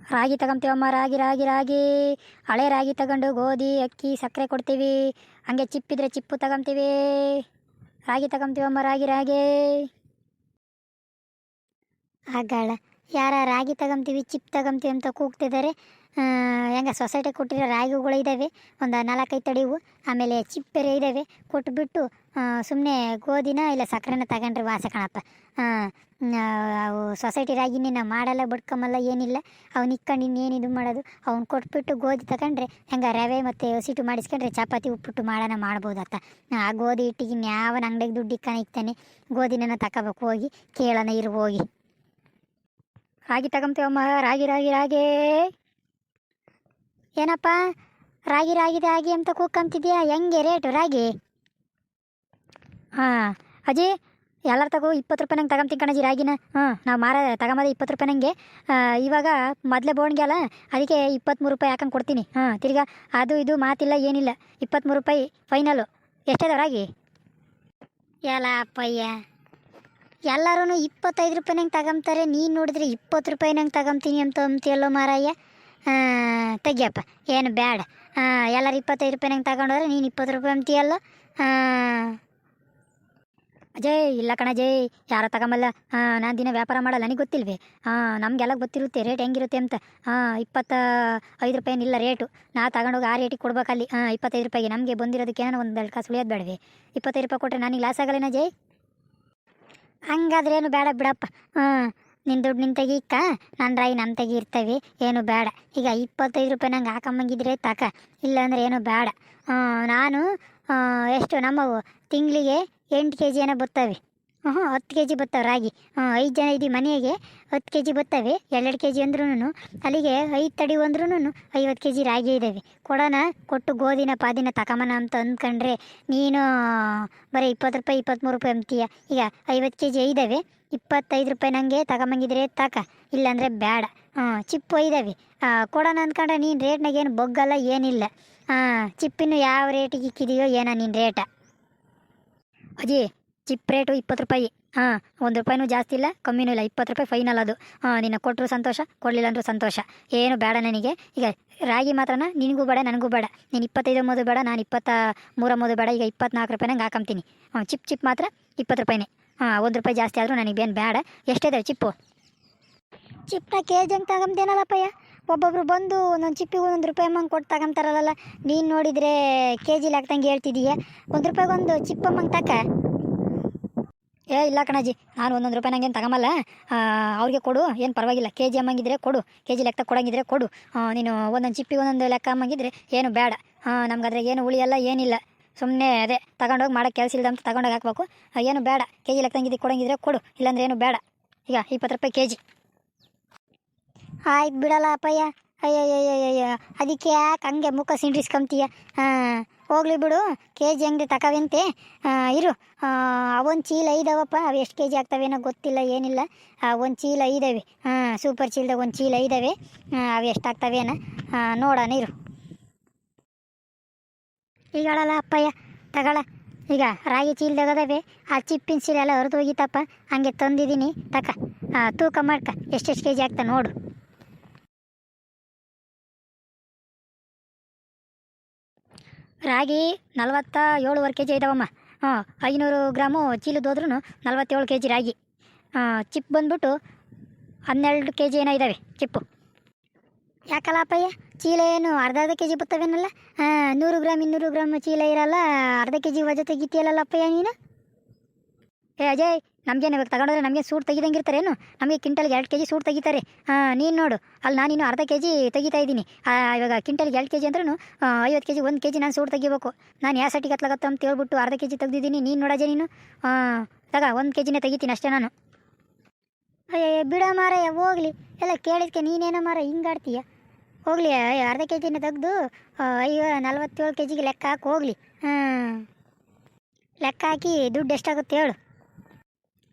ರಾಗಿ ತಗೊಂತೀವಮ್ಮ ರಾಗಿ ರಾಗಿ ರಾಗಿ. ಹಳೆ ರಾಗಿ ತಗೊಂಡು ಗೋಧಿ, ಅಕ್ಕಿ, ಸಕ್ಕರೆ ಕೊಡ್ತೀವಿ. ಹಂಗೆ ಚಿಪ್ಪಿದ್ರೆ ಚಿಪ್ಪು ತಗೊಂತೀವಿ. ರಾಗಿ ತಗೊಂತೀವಮ್ಮ ರಾಗಿ ರಾಗಿ. ಆಗಳ, ಯಾರ ರಾಗಿ ತಗೊಂತೀವಿ, ಚಿಪ್ ತಗೊಂತೀವಿ ಅಂತ ಕೂಗ್ತಿದ್ದಾರೆ ಹೆಂಗೆ ಸೊಸೈಟಿ ಕೊಟ್ಟಿರೋ ರಾಗಿಗಳು ಇದ್ದಾವೆ ಒಂದು ನಾಲ್ಕೈದು ತಡಿವು ಆಮೇಲೆ ಚಿಪ್ ಬೇರೆ ಇದ್ದಾವೆ ಕೊಟ್ಬಿಟ್ಟು ಸುಮ್ಮನೆ ಗೋಧಿನ ಇಲ್ಲ ಸಕ್ಕರೆನ ತಗೊಂಡ್ರೆ ವಾಸ ಕಣಪ್ಪ ಅವು ಸೊಸೈಟಿ ರಾಗಿನೇ ಮಾಡಲ್ಲ, ಬಡ್ಕೊಂಬಲ್ಲ, ಏನಿಲ್ಲ. ಅವ್ನು ಇಕ್ಕೊಂಡು ಇನ್ನೇನು ಇದು ಮಾಡೋದು? ಅವ್ನು ಕೊಟ್ಬಿಟ್ಟು ಗೋಧಿ ತಗೊಂಡ್ರೆ ಹೆಂಗೆ ರವೆ ಮತ್ತು ಸಿಟ್ಟು ಮಾಡಿಸ್ಕೊಂಡ್ರೆ ಚಪಾತಿ, ಉಪ್ಪಿಟ್ಟು ಮಾಡೋಣ ಮಾಡ್ಬೋದತ್ತ. ಆ ಗೋಧಿ ಹಿಟ್ಟಿಗೆ ಇನ್ಯಾವನ ಅಂಗಡಿಗೆ ದುಡ್ಡು ಇಕ್ಕಾನೆ ಇಕ್ತಾನೆ ಗೋಧಿನ ತಗೋಬೇಕು ಹೋಗಿ ಕೇಳೋಣ ಇರು ಹೋಗಿ. ರಾಗಿ ತಗೊಂತೀವಮ್ಮ ರಾಗಿ ರಾಗಿ ರಾಗಿ. ಏನಪ್ಪ? ರಾಗಿ ರಾಗಿ ರಾಗಿ ಅಂತ ಕೂಕ್ಕಂತಿದ್ಯಾ ಹೆಂಗೆ ರೇಟು ರಾಗಿ? ಹಾಂ. ಅಜ್ಜಿ ಎಲ್ಲರ ತಗೋ ಇಪ್ಪತ್ತು ರೂಪಾಯಿ ನಂಗೆ ತಗೊಂತೀನಿ ಕಣಜಿ ರಾಗಿನ. ಹ್ಞೂ ನಾವು ಮಾರ ತಗೊಂಬೋದು ಇಪ್ಪತ್ತು ರೂಪಾಯಿ ನಂಗೆ. ಇವಾಗ ಮೊದಲೇ ಬೋಣಿಗೆ ಅಲ್ಲ ಅದಕ್ಕೆ ಇಪ್ಪತ್ತ್ಮೂರು ರೂಪಾಯಿ ಹಾಕಂಗೆ ಕೊಡ್ತೀನಿ? ಹಾಂ. ತಿರ್ಗಾ ಅದು ಇದು ಮಾತಿಲ್ಲ ಏನಿಲ್ಲ. ಇಪ್ಪತ್ತ್ಮೂರು ರೂಪಾಯಿ ಫೈನಲು ಎಷ್ಟದ ರಾಗಿ? ಎಲ್ಲ ಅಪ್ಪಯ್ಯ ಎಲ್ಲರೂ ಇಪ್ಪತ್ತೈದು ರೂಪಾಯಿ ನಂಗೆ ತಗೊಂತಾರೆ ನೀನು ನೋಡಿದ್ರೆ ಇಪ್ಪತ್ತು ರೂಪಾಯಿ ನಂಗೆ ತಗೊಂತೀನಿ ಅಂತ ಅಂತೀಯಲ್ಲೋ ಮಾರಾಯ. ತೆಗಿಯಪ್ಪ. ಏನು ಬೇಡ ಎಲ್ಲರೂ ಇಪ್ಪತ್ತೈದು ರೂಪಾಯಿ ನಂಗೆ ತಗೊಂಡೋದ್ರೆ ನೀನು ಇಪ್ಪತ್ತು ರೂಪಾಯಿ ಅಂತೀಯಲ್ಲ? ಅಜಯ್, ಇಲ್ಲ ಕಣ ಯಾರ ಯಾರೋ ತಗೊಂಬಲ್ಲ. ಹಾಂ ನಾನು ದಿನ ವ್ಯಾಪಾರ ಮಾಡಲ್ಲ ನನಗೆ ಗೊತ್ತಿಲ್ವೇ? ಹಾಂ ನಮಗೆಲ್ಲ ಗೊತ್ತಿರುತ್ತೆ ರೇಟ್ ಹೆಂಗಿರುತ್ತೆ ಅಂತ. ಹಾಂ ಇಪ್ಪತ್ತ ಐದು ರೂಪಾಯಿ ಇಲ್ಲ ರೇಟು ನಾ ತಗೊಂಡೋಗಿ ಆ ರೇಟಿಗೆ ಕೊಡ್ಬೇಕಲ್ಲಿ ಹಾಂ ಇಪ್ಪತ್ತೈದು ರೂಪಾಯಿಗೆ ನಮಗೆ ಬಂದಿರೋದಕ್ಕೆ ಏನೋ ಒಂದು ಎರಡು ಕಾಸು ಉಳಿಯೋದು ಬೇಡವೆ? ಇಪ್ಪತ್ತೈದು ರೂಪಾಯಿ ಕೊಟ್ಟರೆ ನನಗೆ ಲಾಸ್ ಆಗಲ್ಲ ಜಯ್ ಹಂಗಾದ್ರೆ ಏನು ಬೇಡ ಬಿಡಪ್ಪ. ಹಾಂ ನಿನ್ನ ದುಡ್ಡು ನಿನ್ನ ಇಕ್ಕ ನನ್ನ ರಾಯಿ ನಮ್ಮ ತೆಗಿ ಇರ್ತವೆ. ಏನು ಬೇಡ. ಈಗ ಇಪ್ಪತ್ತೈದು ರೂಪಾಯಿ ನಂಗೆ ಹಾಕಂಬಂಗಿದ್ರೆ ತಕ. ಇಲ್ಲಾಂದ್ರೆ ಏನು ಬೇಡ. ನಾನು ಎಷ್ಟು ನಮ್ಮವು ತಿಂಗಳಿಗೆ ಎಂಟು ಕೆ ಏನೋ ಬರ್ತವೆ. ಹ್ಞೂ ಹತ್ತು ಕೆ ಜಿ ಬರ್ತವೆ ರಾಗಿ. ಹಾಂ ಐದು ಜನ ಇದ್ದೀವಿ ಮನೆಗೆ, ಹತ್ತು ಕೆ ಜಿ ಬರ್ತವೆ ಎರಡು ಕೆ ಜಿ ಅಂದ್ರೂ ಅಲ್ಲಿಗೆ ಐದು ತಡಿ ಅಂದ್ರೂ ಐವತ್ತು ಕೆ ಜಿ ರಾಗಿ ಇದ್ದಾವೆ ಕೊಡೋಣ, ಕೊಟ್ಟು ಗೋಧಿನ ಪಾದಿನ ತಕಮನ ಅಂತ ಅಂದ್ಕೊಂಡ್ರೆ ನೀನು ಬರೀ ಇಪ್ಪತ್ತು ರೂಪಾಯಿ ಇಪ್ಪತ್ತ್ಮೂರು ರೂಪಾಯಿ ಅಂತೀಯ. ಈಗ ಐವತ್ತು ಕೆ ಜಿ ಇದ್ದಾವೆ ಇಪ್ಪತ್ತೈದು ರೂಪಾಯಿ ನನಗೆ ತಗೊಂಬಂಗಿದ್ರೆ ತಕ, ಇಲ್ಲಾಂದರೆ ಬೇಡ ಹಾಂ ಚಿಪ್ಪು ಇದ್ದಾವೆ ಕೊಡೋಣ ಅಂದ್ಕೊಂಡ್ರೆ ನೀನು ರೇಟ್ನಾಗ ಏನು ಬೊಗ್ಗಲ್ಲ, ಏನಿಲ್ಲ. ಹಾಂ, ಚಿಪ್ಪಿನ ಯಾವ ರೇಟಿಗೆ ಇಕ್ಕಿದೆಯೋ ಏನೋ ನಿನ್ನ ರೇಟ ಅಜ್ಜಿ ಚಿಪ್ ರೇಟು ಇಪ್ಪತ್ತು ರೂಪಾಯಿ. ಹಾಂ, ಒಂದು ರೂಪಾಯಿನೂ ಜಾಸ್ತಿ ಇಲ್ಲ, ಕಮ್ಮಿನೂ ಇಲ್ಲ, ಇಪ್ಪತ್ತು ರೂಪಾಯಿ ಫೈನಲ್ ಅದು. ಹಾಂ, ನಿನ್ನ ಕೊಟ್ಟರು ಸಂತೋಷ, ಕೊಡಲಿಲ್ಲ ಅಂದರೂ ಸಂತೋಷ. ಏನು ಬೇಡ ನನಗೆ. ಈಗ ರಾಗಿ ಮಾತ್ರನ? ನಿನಗೂ ಬೇಡ, ನನಗೂ ಬೇಡ. ನೀನು ಇಪ್ಪತ್ತೈದು ಅಂಬೋದು ಬೇಡ, ನಾನು ಇಪ್ಪತ್ತ ಮೂರ ಅಂಬೋದು ಬೇಡ, ಈಗ ಇಪ್ಪತ್ನಾಲ್ಕು ರೂಪಾಯಿ ನಂಗೆ ಹಾಕೊಂತೀನಿ ಹಾಂ, ಚಿಪ್ ಚಿಪ್ ಮಾತ್ರ ಇಪ್ಪತ್ತು ರೂಪಾಯಿನೇ. ಹಾಂ, ಒಂದು ರೂಪಾಯಿ ಜಾಸ್ತಿ ಆದರೂ ನನಗೇನು ಬೇಡ. ಎಷ್ಟಿದೆ ಚಿಪ್ಪು? ಚಿಪ್ಪನ್ನ ಕೆ ಜಿ ಹಂಗೆ ತಗೊಂತೇನಲ್ಲಪ್ಪಯ್ಯ ಒಬ್ಬೊಬ್ರು ಬಂದು ಒಂದೊಂದು ಚಿಪ್ಪಿಗೆ ಒಂದೊಂದು ರೂಪಾಯಿ ಅಮ್ಮಂಗೆ ಕೊಟ್ಟು ತಗೊಂತಾರಲ್ಲ, ನೀನು ನೋಡಿದರೆ ಕೆ ಜಿಲಿ ಹಾಕ್ದಂಗೆ ಹೇಳ್ತಿದೀಯ? ಒಂದು ರೂಪಾಯಿಗೆ ಒಂದು ಚಿಪ್ಪಮ್ಮಂಗೆ ತಕ? ಏ, ಇಲ್ಲ ಕಣಜಿ, ನಾನು ಒಂದೊಂದು ರೂಪಾಯಿ ನಂಗೇನು ತಗೊಂಬಲ್ಲ. ಅವ್ರಿಗೆ ಕೊಡು, ಏನು ಪರವಾಗಿಲ್ಲ ಕೆ ಜಿ ಅಮ್ಮಂಗಿದ್ರೆ ಕೊಡು ಕೆ ಜಿ ಲೆಕ್ಕ ಕೊಡಂಗಿದ್ರೆ ಕೊಡು. ನೀನು ಒಂದೊಂದು ಚಿಪ್ಪಿಗೆ ಒಂದೊಂದು ಲೆಕ್ಕ ಅಮ್ಮಂಗಿದ್ರೆ ಏನು ಬೇಡ ಹಾಂ ನಮ್ಗೆ ಅದ್ರಾಗ ಏನು ಉಳಿಯಲ್ಲ ಏನಿಲ್ಲ. ಸುಮ್ಮನೆ ಅದೇ, ತಗೊಂಡೋಗಿ ಮಾಡೋ ಕೆಲಸ ಇಲ್ಲದಂತ ತಗೊಂಡೋಗಿ ಹಾಕ್ಬೇಕು. ಏನು ಬೇಡ ಕೆ ಜಿ ಲೆಕ್ಕಂಗಿದ್ರೆ ಕೊಡಂಗಿದ್ರೆ ಕೊಡು, ಇಲ್ಲಾಂದ್ರೆ ಏನು ಬೇಡ ಈಗ ಇಪ್ಪತ್ತು ರೂಪಾಯಿ ಕೆ ಜಿ ಆಯ್ತು ಬಿಡಲ್ಲ ಅಪ್ಪಯ್ಯ. ಅಯ್ಯಯ್ಯಯ್ಯಯ್ಯ. ಅದಕ್ಕೆ ಯಾಕೆ ಹಂಗೆ ಮುಖ ಸಿಂಡ್ರಿಸ್ಕೊಂತೀಯ? ಹಾಂ, ಹೋಗ್ಲಿ ಬಿಡು. ಕೆ ಜಿ ಹಂಗೆ ತಕವಂತೆ ಇರು. ಅವೊಂದು ಚೀಲ ಐದವಪ್ಪ. ಅವು ಎಷ್ಟು ಕೆ ಜಿ ಆಗ್ತವೇನೋ ಗೊತ್ತಿಲ್ಲ, ಏನಿಲ್ಲ. ಒಂದು ಚೀಲ ಇದ್ದಾವೆ ಹಾಂ, ಸೂಪರ್ ಚೀಲದಾಗ ಒಂದು ಚೀಲ ಇದ್ದಾವೆ ಅವು ಎಷ್ಟು ಆಗ್ತವೇನ? ನೋಡೋಣ, ಇರು. ಈಗಳಲ್ಲ ಅಪ್ಪಯ್ಯ. ತಗೊಳ. ಈಗ ರಾಗಿ ಚೀಲದಾಗ ಅದಾವೆ. ಆ ಚಿಪ್ಪಿನ ಚೀಲ ಎಲ್ಲ ಹರಿದು ಹೋಗಿತ್ತಪ್ಪ ಹಂಗೆ ತಂದಿದ್ದೀನಿ. ತಕ. ಹಾಂ ತೂಕ ಮಾಡ್ಕ. ಎಷ್ಟೆಷ್ಟು ಕೆ ಜಿ ಆಗ್ತಾ ನೋಡು. ರಾಗಿ ನಲವತ್ತ ಏಳುವರೆ ಕೆ ಜಿ ಇದಾವಮ್ಮ. ಹಾಂ, ಐನೂರು ಗ್ರಾಮು ಚೀಲದ್ದು ಹೋದ್ರೂ ನಲ್ವತ್ತೇಳು ಕೆ ಜಿ ರಾಗಿ ಚಿಪ್ ಬಂದ್ಬಿಟ್ಟು ಹನ್ನೆರಡು ಕೆ ಜಿ ಏನೋ ಇದ್ದಾವೆ ಚಿಪ್ಪು. ಯಾಕಲ್ಲ ಅಪ್ಪಯ್ಯ ಚೀಲ ಏನು ಅರ್ಧ ಅರ್ಧ ಕೆ ಜಿ ಬರ್ತವೇನಲ್ಲ ಹಾಂ, ನೂರು ಗ್ರಾಮ್, ಇನ್ನೂರು ಗ್ರಾಮ್ ಚೀಲ ಇರಲ್ಲ, ಅರ್ಧ ಕೆ ಜಿ ವಜ ತೆಗಿತೀಯಲ್ಲ ಅಪ್ಪಯ್ಯ ನೀನು? ಏ, ಅಜಯ್ ನಮಗೇನು ಇವಾಗ ತಗೊಂಡ್ರೆ ನಮಗೆ ಸೂಟ್ ತೆಗಿದಂಗಿರ್ತಾರೇನು ನಮಗೆ ಕಿಂಟಲ್ಗೆ ಎರಡು ಕೆ ಜಿ ಸೂಟ್ ತೆಗಿತಾರೆ. ನೀನು ನೋಡು. ಅಲ್ಲಿ ನಾನು ಇನ್ನು ಅರ್ಧ ಕೆ ಜಿ ತೆಗಿತಾ ಇದ್ದೀನಿ. ಇವಾಗ ಕಿಂಟಲ್ಗೆ ಎರಡು ಕೆ ಜಿ ಅಂದ್ರೂ ಐವತ್ತು ಕೆ ಜಿ ಒಂದು ಕೆ ಜಿ ನಾನು ಸೂಟ್ ತೆಗಿಬೇಕು. ನಾನು ಯಾವ ಸಟಿಗೆ ಹತ್ಲಾಗತ್ತ ಅಂತ ಹೇಳ್ಬಿಟ್ಟು ಅರ್ಧ ಕೆ ಜಿ ತೆಗ್ದಿದ್ದೀನಿ. ನೀನು ನೋಡಜೆ ನೀನು. ತಗ, ಒಂದು ಕೆ ಜಿನೇ ತೆಗಿತೀನಿ ಅಷ್ಟೇ ನಾನು. ಅಯ್ಯಯ್ಯ ಬಿಡ ಮಾರಯ್ಯ, ಹೋಗ್ಲಿ. ಎಲ್ಲ ಕೇಳಿದ್ಕೆ ನೀನೇನೋ ಮಾರ ಹಿಂಗಾಡ್ತೀಯ ಹೋಗ್ಲಿ, ಅಯ್ಯೋ, ಅರ್ಧ ಕೆ ಜಿನೇ ತೆಗ್ದು ಅಯ್ಯೋ, ನಲ್ವತ್ತೇಳು ಕೆ ಜಿಗೆ ಲೆಕ್ಕ ಹಾಕಿ, ಹೋಗ್ಲಿ. ಹಾಂ ಲೆಕ್ಕ ಹಾಕಿ ದುಡ್ಡು ಎಷ್ಟಾಗುತ್ತೆ ಹೇಳು.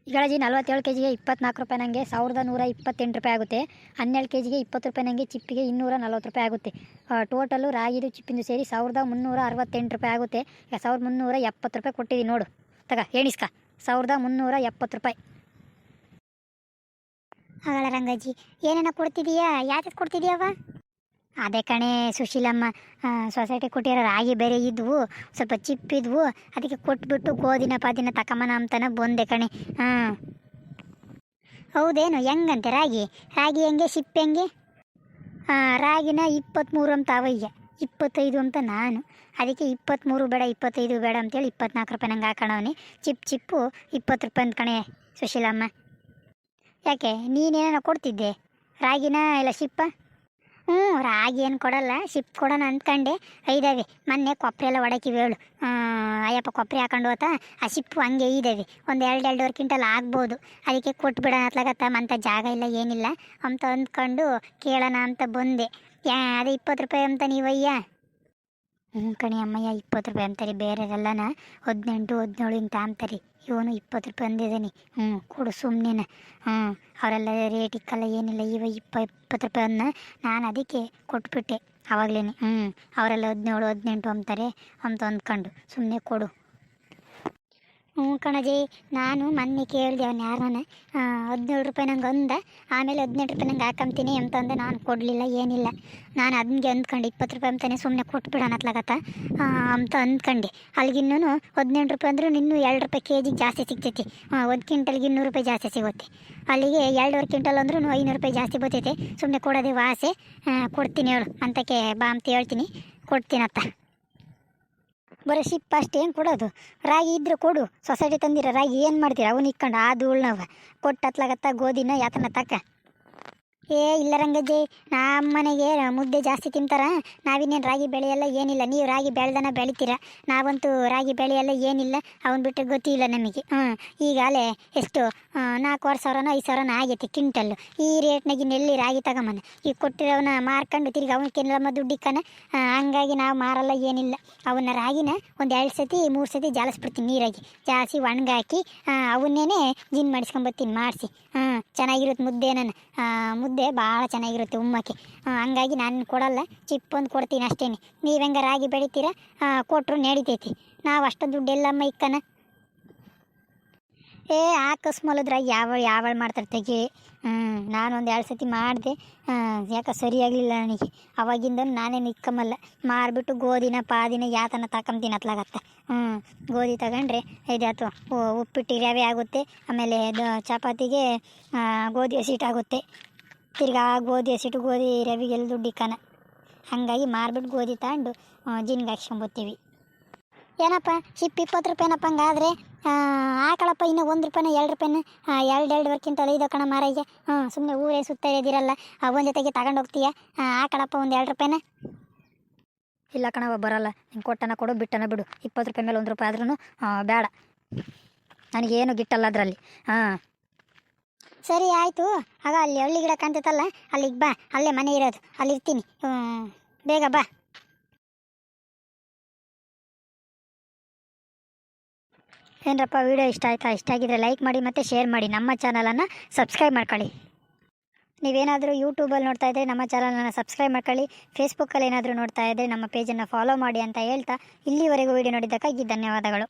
ಈಗಳಜಿ ನಲ್ವತ್ತೇಳು ಕೆ ಜಿಗೆ ಇಪ್ಪತ್ನಾಲ್ಕು ರೂಪಾಯಿ ನನಗೆ ಸಾವಿರದ ನೂರ ಇಪ್ಪತ್ತೆಂಟು ರೂಪಾಯಿ ಆಗುತ್ತೆ. ಹನ್ನೆರಡು ಕೆ ಜಿಗೆ ಇಪ್ಪತ್ತು ರೂಪಾಯಿ ನನಗೆ ಚಿಪ್ಪಿಗೆ ಇನ್ನೂರ ನಲ್ವತ್ತು ರೂಪಾಯಿ ಆಗುತ್ತೆ. ಟೋಟಲು ರಾಗಿದು, ಚಿಪ್ಪಿಂದು ಸೇರಿ ಸಾವಿರದ ಮುನ್ನೂರ ಅರವತ್ತೆಂಟು ರೂಪಾಯಿ ಆಗುತ್ತೆ. ಸಾವಿರದ ಮುನ್ನೂರ ಎಪ್ಪತ್ತು ರೂಪಾಯಿ ಕೊಟ್ಟಿದ್ದೀನಿ ನೋಡು. ತಗ ಎಣಿಸ್ಕ ಸಾವಿರದ ಮುನ್ನೂರ ಎಪ್ಪತ್ತು ರೂಪಾಯಿ. ಹಾಗಲ್ಲ ರಂಗಜ್ಜಿ, ಏನೇನೋ ಕೊಡ್ತಿದೀಯಾ? ಯಾಕೆ ಕೊಡ್ತಿದೀಯವ ಅದೇ ಕಣೆ ಸುಶೀಲಮ್ಮ ಸೊಸೈಟಿ ಕೊಟ್ಟಿರೋ ರಾಗಿ ಬೇರೆ ಇದ್ವು ಸ್ವಲ್ಪ ಚಿಪ್ಪಿದ್ವು ಅದಕ್ಕೆ ಕೊಟ್ಬಿಟ್ಟು ಗೋಧಿನ ಪಾದಿನ ತಕಮನ ಅಂತನ ಬಂದೆ ಕಣೆ. ಹಾಂ. ಹೌದೇನು ಹೆಂಗಂತೆ ರಾಗಿ? ರಾಗಿ ಹೆಂಗೆ ಶಿಪ್ಪೆ ಹೆಂಗೆ? ಆ, ರಾಗಿನ ಇಪ್ಪತ್ತ್ಮೂರು ಅಂತ ಅವಯ್ಯ ಇಪ್ಪತ್ತೈದು ಅಂತ ನಾನು. ಅದಕ್ಕೆ ಇಪ್ಪತ್ತ್ಮೂರು ಬೇಡ ಇಪ್ಪತ್ತೈದು ಬೇಡ ಅಂತೇಳಿ ಇಪ್ಪತ್ನಾಲ್ಕು ರೂಪಾಯಿ ನಂಗೆ ಹಾಕೋಣವನಿ ಚಿಪ್ ಚಿಪ್ಪು ಇಪ್ಪತ್ತು ರೂಪಾಯಿ ಅಂತ ಕಣೆ ಸುಶೀಲಮ್ಮ. ಯಾಕೆ ನೀನೇನೋ ಕೊಡ್ತಿದ್ದೆ? ರಾಗಿನ ಇಲ್ಲ ಶಿಪ್ಪ ಹ್ಞೂ ರಾಗಿ ಏನು ಕೊಡಲ್ಲ ಶಿಪ್ ಕೊಡೋಣ ಅಂದ್ಕೊಂಡೆ. ಐದಾವೆ, ಮೊನ್ನೆ ಕೊಪ್ಪರೆ ಎಲ್ಲ ಒಡಕಿವಿ ಹೇಳು. ಅಯ್ಯಪ್ಪ ಕೊಪ್ಪರೆ ಹಾಕೊಂಡು ಹೋತ, ಆ ಶಿಪ್ಪು ಹಂಗೆ ಇದ್ದಾವೆ ಒಂದು ಎರಡು ಎರಡೂವರೆ ಕ್ವಿಂಟಲ್ ಆಗ್ಬೋದು. ಅದಕ್ಕೆ ಕೊಟ್ಟು ಬಿಡೋಣ ಅತ್ಲಾಗತ್ತ, ಮಂತ ಜಾಗ ಇಲ್ಲ, ಏನಿಲ್ಲ ಅಂತ ಅಂದ್ಕೊಂಡು ಕೇಳೋಣ ಅಂತ ಬಂದೆ. ಯಾ, ಅದೇ ಇಪ್ಪತ್ತು ರೂಪಾಯಿ ಅಂತ ನೀವಯ್ಯ? ಹ್ಞೂ ಕಣಿ ಅಮ್ಮಯ್ಯ, ಇಪ್ಪತ್ತು ರೂಪಾಯಿ ಅಂತಾರೆ ಬೇರೆರೆಲ್ಲನ ಹದಿನೆಂಟು, ಹದಿನೇಳು ಇಂತ ಅಂತಾರೆ. ಇವನು ಇಪ್ಪತ್ತು ರೂಪಾಯಿ ಅಂದಿದ್ದಾನೆ. ಹ್ಞೂ ಕೊಡು ಸುಮ್ಮನೆ ಹ್ಞೂ ಅವರೆಲ್ಲ ರೇಟ್ ಇಕ್ಕಲ್ಲ, ಏನಿಲ್ಲ, ಇವ ಇಪ್ಪ, ಇಪ್ಪತ್ತು ರೂಪಾಯಿ ಅನ್ನ ನಾನು ಅದಕ್ಕೆ ಕೊಟ್ಬಿಟ್ಟೆ. ಆವಾಗಲೇ ಹ್ಞೂ ಅವರೆಲ್ಲ ಹದಿನೇಳು, ಹದಿನೆಂಟು ಅಂತಾರೆ ಅಂತ ಅಂದ್ಕೊಂಡು. ಸುಮ್ಮನೆ ಕೊಡು. ಹ್ಞೂ ಕಣಜಿ, ನಾನು ಮೊನ್ನೆ ಕೇಳಿದೆ ಅವ್ನು ಯಾರನ್ನ ಹದಿನೇಳು ರೂಪಾಯಿ ನಂಗೆ ಒಂದ, ಆಮೇಲೆ ಹದಿನೆಂಟು ರೂಪಾಯಿ ನಂಗೆ ಹಾಕಂತೀನಿ ಅಂತಂದೆ ನಾನು ಕೊಡಲಿಲ್ಲ, ಏನಿಲ್ಲ. ನಾನು ಅದನ್ಗೆ ಅಂದ್ಕೊಂಡು, ಇಪ್ಪತ್ತು ರೂಪಾಯಿ ಅಂತಾನೆ ಸುಮ್ಮನೆ ಕೊಟ್ಬಿಡೋಣ ಅತ್ಲಾಗತ್ತ? ಅಂತ ಅಂದ್ಕೊಂಡೆ. ಅಲ್ಲಿಗಿನ್ನೂ ಹದಿನೆಂಟು ರೂಪಾಯಿ ಅಂದ್ರೂ ಇನ್ನೂ ಎರಡು ರೂಪಾಯಿ ಕೆ ಜಿಗೆ ಜಾಸ್ತಿ ಸಿಗ್ತೈತಿ. ಒಂದು ಕ್ವಿಂಟಲ್ಗೆ ಇನ್ನೂರು ರೂಪಾಯಿ ಜಾಸ್ತಿ ಸಿಗುತ್ತೆ. ಅಲ್ಲಿಗೆ ಎರಡೂವರೆ ಕ್ವಿಂಟಲ್ ಅಂದ್ರೂ ಐನೂರು ರೂಪಾಯಿ ಜಾಸ್ತಿ ಬರ್ತೈತೆ. ಸುಮ್ಮನೆ ಕೊಡೋದೇ ವಾಸೆ. ಕೊಡ್ತೀನಿ ಹೇಳು ಅಂತಕ್ಕೆ ಬಾ ಅಂತ ಹೇಳ್ತೀನಿ. ಕೊಡ್ತೀನತ್ತ. ಬರೀ ಶಿಪ್ ಅಷ್ಟೇ, ಏನು ಕೊಡೋದು? ರಾಗಿ ಇದ್ರೆ ಕೊಡು. ಸೊಸೈಟಿ ತಂದಿರ ರಾಗಿ ಏನು ಮಾಡ್ತೀರ? ಅವನು ಇಕ್ಕೊಂಡು, ಆ ಧೂಳ್ನವ ಕೊಟ್ಟು ಹತ್ಲಾಗತ್ತ ಗೋಧಿನ ಯಾತನ ತಕ್ಕ ಏ, ಇಲ್ಲ ರಂಗಜ್ಜಿ ನಮ್ಮ ಮನೆಗೆ ಮುದ್ದೆ ಜಾಸ್ತಿ ತಿಂತಾರ. ನಾವಿನ್ನೇನು ರಾಗಿ ಬೆಳೆಯಲ್ಲ ಏನಿಲ್ಲ. ನೀವು ರಾಗಿ ಬೆಳೆದನ ಬೆಳಿತೀರ. ನಾವಂತೂ ರಾಗಿ ಬೆಳೆಯಲ್ಲ ಏನಿಲ್ಲ. ಅವನು ಬಿಟ್ಟರೆ ಗೊತ್ತಿಲ್ಲ ನಮಗೆ. ಹ್ಞೂ ಈಗಾಲೇ ಎಷ್ಟು ನಾಲ್ಕುವರೆ ಸಾವಿರನೋ, ಐದು ಸಾವಿರನೋ ಆಗೈತೆ ಕ್ವಿಂಟಲ್ಲು. ಈ ರೇಟ್ನಾಗಿನೆಲ್ಲಿ ರಾಗಿ ತಗೊಂಬನ ಈಗ ಕೊಟ್ಟಿರೋವನ್ನ ಮಾರ್ಕೊಂಡು ತಿರ್ಗಿ ಅವನಕ್ಕೆಲ್ಲ ದುಡ್ಡಿಕ್ಕನ ಹಂಗಾಗಿ ನಾವು ಮಾರಲ್ಲ, ಏನಿಲ್ಲ. ಅವನ್ನ ರಾಗಿನ ಒಂದು ಎರಡು ಸತಿ, ಮೂರು ಸತಿ ಜಾಲಿಸ್ಬಿಡ್ತೀನಿ ನೀರಾಗಿ. ಜಾಸ್ತಿ ಒಣಗಾಕಿ ಅವನ್ನೇನೆ ಜಿನ್ ಮಾಡಿಸ್ಕೊಂಬತ್ತೀನಿ, ಮಾಡಿಸಿ. ಹಾಂ ಚೆನ್ನಾಗಿರುತ್ತೆ ಮುದ್ದೆ ನಾನು ಮುದ್ದೆ ಭಾಳ ಚೆನ್ನಾಗಿರುತ್ತೆ ಉಮ್ಮಕ್ಕೆ. ಹಂಗಾಗಿ ನಾನು ಕೊಡಲ್ಲ ಚಿಪ್ ಒಂದು ಕೊಡ್ತೀನಿ ಅಷ್ಟೇ ನೀವು ಹೆಂಗೆ ರಾಗಿ ಬೆಳಿತೀರ ಕೊಟ್ಟರು ನಡಿತೈತಿ. ನಾವು ಅಷ್ಟು ದುಡ್ಡು ಎಲ್ಲಮ್ಮ ಇಕ್ಕನ? ಏ ಆಕಸ್ಮಲದ್ರಾಗ ಯಾವ, ಯಾವಳ ಮಾಡ್ತಾರೆ ತೆಗಿ. ಹ್ಞೂ ನಾನು ಒಂದು ಎರಡು ಸತಿ ಮಾಡಿದೆ. ಯಾಕೆ ಸರಿಯಾಗಲಿಲ್ಲ ನನಗೆ. ಅವಾಗಿಂದ ನಾನೇನು ಇಕ್ಕಮಲ್ಲ. ಮಾರ್ಬಿಟ್ಟು ಗೋಧಿನ, ಪಾದಿನ ಯಾತನ ತಕೊಂತೀನಿ ಅತ್ಲಾಗತ್ತೆ. ಹ್ಞೂ ಗೋಧಿ ತಗೊಂಡ್ರೆ ಇದಾಯ್ತು ಉಪ್ಪಿಟ್ಟು ರವೆ ಆಗುತ್ತೆ. ಆಮೇಲೆ ಚಪಾತಿಗೆ ಗೋಧಿ ಹಸಿಟ್ಟು ಆಗುತ್ತೆ. ತಿರ್ಗಾ ಗೋಧಿ ಹಸಿಟ್ಟು, ಗೋಧಿ ರವಿಗೆಲ್ಲ ದುಡ್ಡು ಇಕ್ಕನ. ಹಾಗಾಗಿ ಮಾರ್ಬಿಟ್ಟು ಗೋಧಿ ತಗೊಂಡು ಜಿನ್ಗೆ ಹಾಕ್ಸ್ಕೊಂಬತ್ತೀವಿ. ಏನಪ್ಪ ಇಪ್ಪ ಇಪ್ಪತ್ತು ರೂಪಾಯಿನಪ್ಪ ಹಂಗಾದ್ರೆ? ಆಕಳಪ್ಪ ಇನ್ನೂ ಒಂದು ರೂಪಾಯಿನ ಎರಡು ರೂಪಾಯಿನ ಎರಡು ಎರಡುವರೆಕ್ಕಿಂತ ಐದು ಕಣ ಮಾರಾಯಿಗೆ. ಹ್ಞೂ ಸುಮ್ಮನೆ ಊರೇ ಸುತ್ತ ಇರೋದಿರಲ್ಲ ಒಂದು ಜೊತೆಗೆ ತಗೊಂಡು ಹೋಗ್ತೀಯ? ಆಕಳಪ್ಪ ಒಂದು ಎರಡು ರೂಪಾಯಿನ? ಇಲ್ಲ ಕಣವ ಬರಲ್ಲ. ನಿಂಗೆ ಕೊಟ್ಟನ ಕೊಡು, ಬಿಟ್ಟನ ಬಿಡು. ಇಪ್ಪತ್ತು ರೂಪಾಯಿ ಮೇಲೆ ಒಂದು ರೂಪಾಯಿ ಆದ್ರೂ ಬೇಡ. ನನಗೇನು ಗಿಟ್ಟಲ್ಲ ಅದರಲ್ಲಿ. ಹಾಂ. ಸರಿ ಆಯಿತು. ಆಗ ಅಲ್ಲಿ ಹಳ್ಳಿ ಗಿಡ ಕಾಣ್ತೈತಲ್ಲ ಅಲ್ಲಿಗೆ ಬಾ. ಅಲ್ಲೇ ಮನೆ ಇರೋದು. ಅಲ್ಲಿ ಇರ್ತೀನಿ ಹ್ಮ್, ಬೇಗ ಬಾ. ಏನರಪ್ಪ ವಿಡಿಯೋ ಇಷ್ಟ ಆಯಿತಾ? ಇಷ್ಟ ಆಗಿದ್ರೆ ಲೈಕ್ ಮಾಡಿ ಮತ್ತು ಶೇರ್ ಮಾಡಿ. ನಮ್ಮ ಚಾನಲನ್ನು ಸಬ್ಸ್ಕ್ರೈಬ್ ಮಾಡ್ಕೊಳ್ಳಿ. ನೀವೇನಾದರೂ ಯೂಟ್ಯೂಬಲ್ಲಿ ನೋಡ್ತಾ ಇದ್ದರೆ ನಮ್ಮ ಚಾನಲನ್ನು ಸಬ್ಸ್ಕ್ರೈಬ್ ಮಾಡ್ಕೊಳ್ಳಿ. ಫೇಸ್ಬುಕ್ಕಲ್ಲಿ ಏನಾದರೂ ನೋಡ್ತಾ ಇದ್ದರೆ ನಮ್ಮ ಪೇಜನ್ನು ಫಾಲೋ ಮಾಡಿ ಅಂತ ಹೇಳ್ತಾ ಇಲ್ಲಿವರೆಗೂ ವೀಡಿಯೋ ನೋಡಿದ್ದಕ್ಕಾಗಿ ಧನ್ಯವಾದಗಳು.